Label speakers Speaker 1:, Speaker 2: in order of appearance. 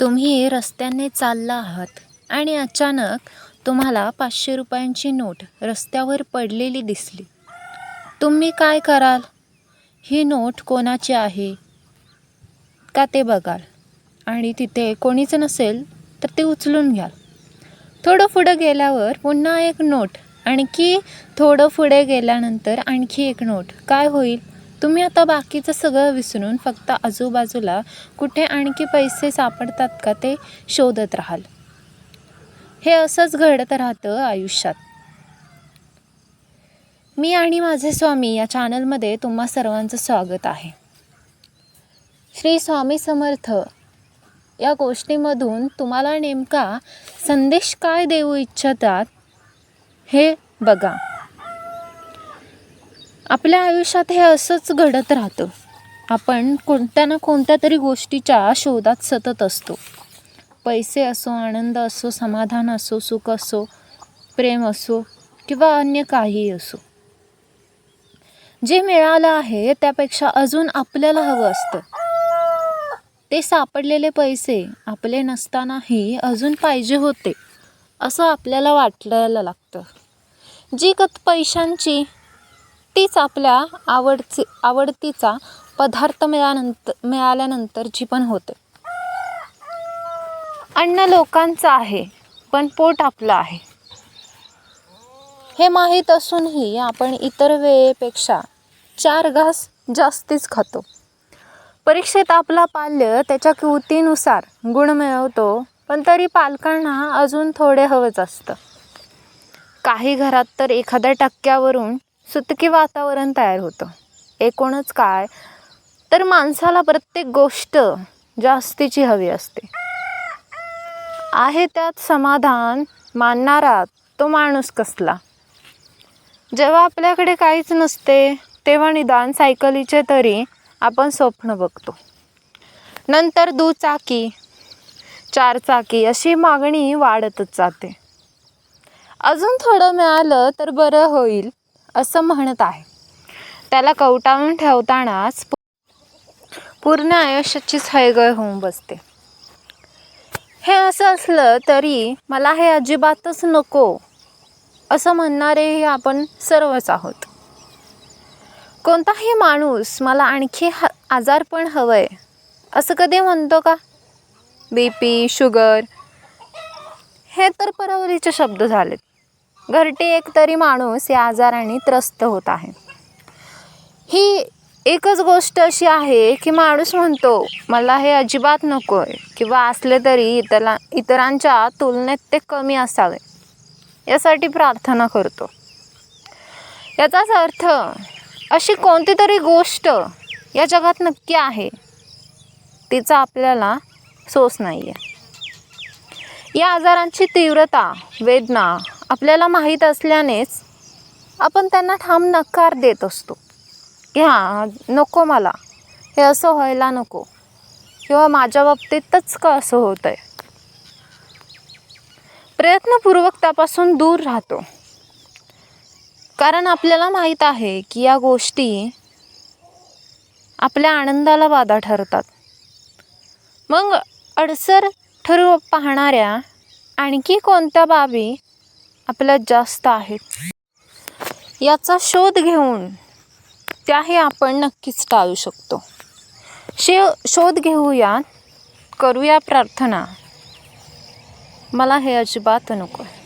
Speaker 1: तुम्ही रस्त्याने चालला आहात आणि अचानक तुम्हाला पाचशे रुपयांची नोट रस्त्यावर पडलेली दिसली. तुम्ही काय कराल? ही नोट कोणाची आहे? का ते बघाल? आणि तिथे कोणीच नसेल तर ते उचलून घ्याल. थोडं पुढं गेल्यावर पुन्हा एक नोट. आणखी थोडं पुढे गेल्यानंतर आणखी एक नोट. काय होईल? तुम्ही आता बाकीचं सगळं विसरून फक्त आजूबाजूला कुठे आणखी पैसे सापडतात का ते शोधत राहाल? हे असंच घडत राहतं आयुष्यात. मी आणि माझे स्वामी या चॅनलमध्ये तुम्हा सर्वांचं स्वागत आहे. श्री स्वामी समर्थ या गोष्टीमधून तुम्हाला नेमका संदेश काय देऊ इच्छितात हे बघा. आपल्या आयुष्यात हे असंच घडत राहतं. आपण कोणत्या ना कोणत्या तरी गोष्टीच्या शोधात सतत असतो. पैसे असो आनंद असो समाधान असो सुख असो प्रेम असो किंवा अन्य काहीही असो. जे मिळालं आहे त्यापेक्षा अजून आपल्याला हवं असतं. ते सापडलेले पैसे आपले नसतानाही अजून पाहिजे होते असं आपल्याला वाटायला लागतं. जी कत पैशांची तीच आपल्या आवडची आवडतीचा पदार्थ मिळाल्यानंतर मिळाल्यानंतरची पण होते. अन्न लोकांचं आहे पण पोट आपलं आहे. हे माहीत असूनही आपण इतर वेळेपेक्षा चार घास जास्तीच खातो. परीक्षेत आपला पाल्य त्याच्या कृतीनुसार गुण मिळवतो पण तरी पालकांना अजून थोडे हवंच असतं. काही घरात तर एखाद्या टक्क्यावरून सुतकी वातावरण तयार होतं. एकूणच काय तर माणसाला प्रत्येक गोष्ट जास्तीची हवी असते. आहे त्यात समाधान मानणारा तो माणूस कसला? जेव्हा आपल्याकडे काहीच नसते तेव्हा निदान सायकलीचे तरी आपण स्वप्न बघतो. नंतर दुचाकी चारचाकी अशी मागणी वाढतच जाते. अजून थोडं मिळालं तर बरं होईल. असं म्हणत आहे. त्याला कवटाळून ठेवतानाच पूर्ण आयुष्याचीच हयगय होऊन बसते. हे असं असलं तरी मला हे अजिबातच नको असं म्हणणारेही आपण सर्वच आहोत. कोणताही माणूस मला आणखी ह आजारपण हवं आहे असं कधी म्हणतो का? बी पी शुगर हे तर परवरीचे शब्द झालेत. घरटी एक तरी माणूस या आजाराने त्रस्त होत आहे. ही एकच गोष्ट अशी आहे की माणूस म्हणतो मला हे अजिबात नको आहे किंवा असले तरी इतरा इतरांच्या तुलनेत ते कमी असावे. यासाठी प्रार्थना करतो. याचाच अर्थ अशी कोणती तरी गोष्ट या जगात नक्की आहे तिचा आपल्याला सोस नाही आहे या आजारांची तीव्रता वेदना आपल्याला माहीत असल्यानेच आपण त्यांना ठाम नकार देत असतो. की हां नको मला. हे असं व्हायला नको. किंवा माझ्या बाबतीतच का असं होतं आहे प्रयत्नपूर्वक त्यापासून दूर राहतो. कारण आपल्याला माहीत आहे की या गोष्टी आपल्या आनंदाला बाधा ठरतात. मग अडसर ठरू पाहणाऱ्या आणखी कोणत्या बाबी आपल्यात जास्त आहेत याचा शोध घेऊन त्याही आपण नक्कीच टाळू शकतो. शे शोध घेऊया करूया प्रार्थना. मला हे अजिबात नको आहे.